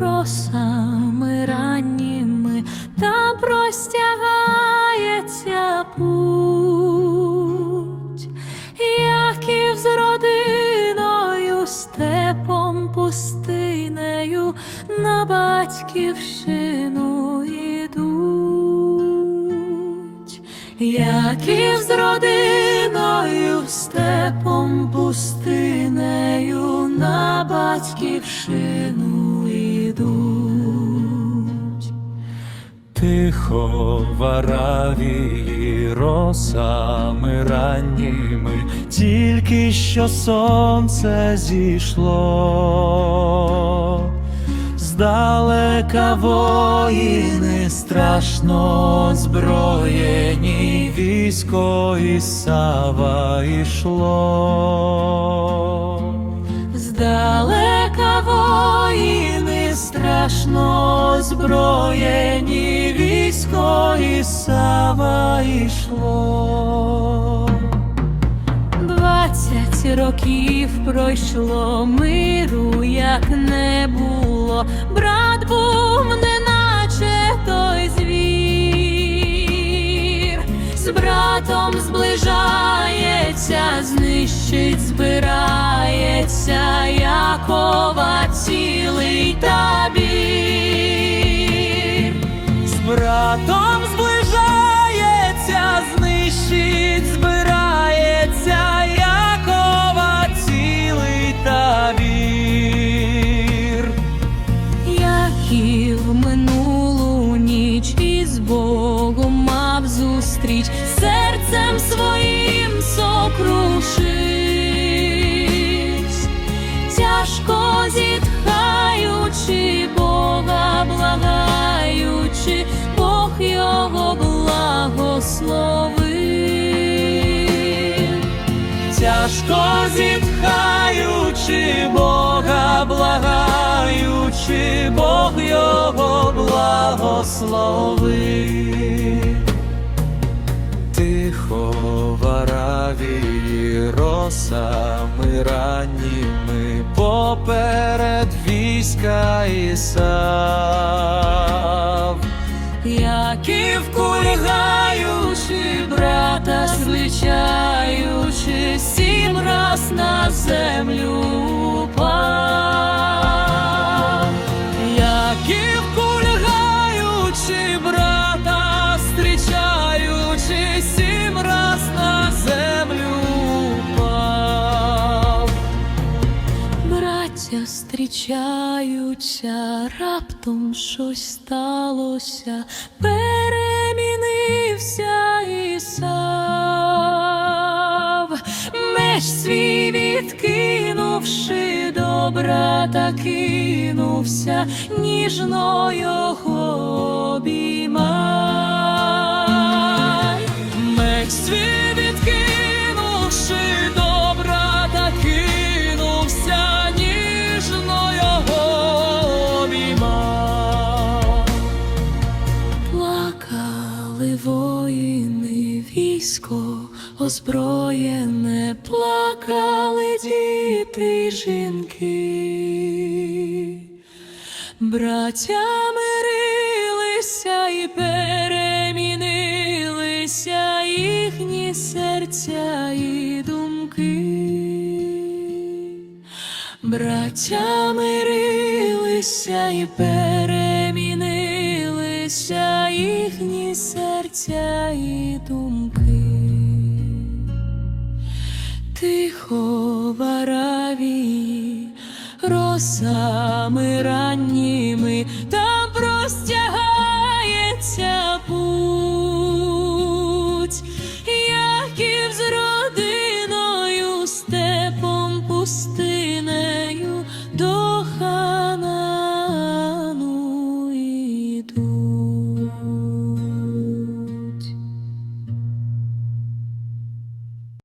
росами ранніми та простягається путь, Яків з родиною, степом пустинею на батьківщину ідуть, Яків з родиною, степом пустинею на батьківщину ідуть. Тихо в росами ранніми, тільки що сонце зійшло, здалека воїни страшно озброєні, військо Ісава ішло. Здалека страшно озброєні, військо Ісава йшло. Двадцять років пройшло миру, як не було. Брат був, неначе той звір. З братом зближається, знищить, збирається Якова цілий табір. Тяжко зітхаючи, Бога благаючи, Бог його благословив. Тяжко зітхаючи, Бога благаючи, Бог його благословив. Тихо росами ранніми поперед війська Ісав. Яків кульгаючи, брата звичаючи, сім раз на землю зустрічаються, раптом щось сталося, перемінився і сам, меч свій відкинувши, до брата кинувся, ніжно його обіймай. Військо озброєне, плакали діти й жінки. Браття мирилися і перемінилися їхні серця і думки. Браття мирилися і перемінилися їхні серця і думки. Тихо в Аравії, росами ранніми,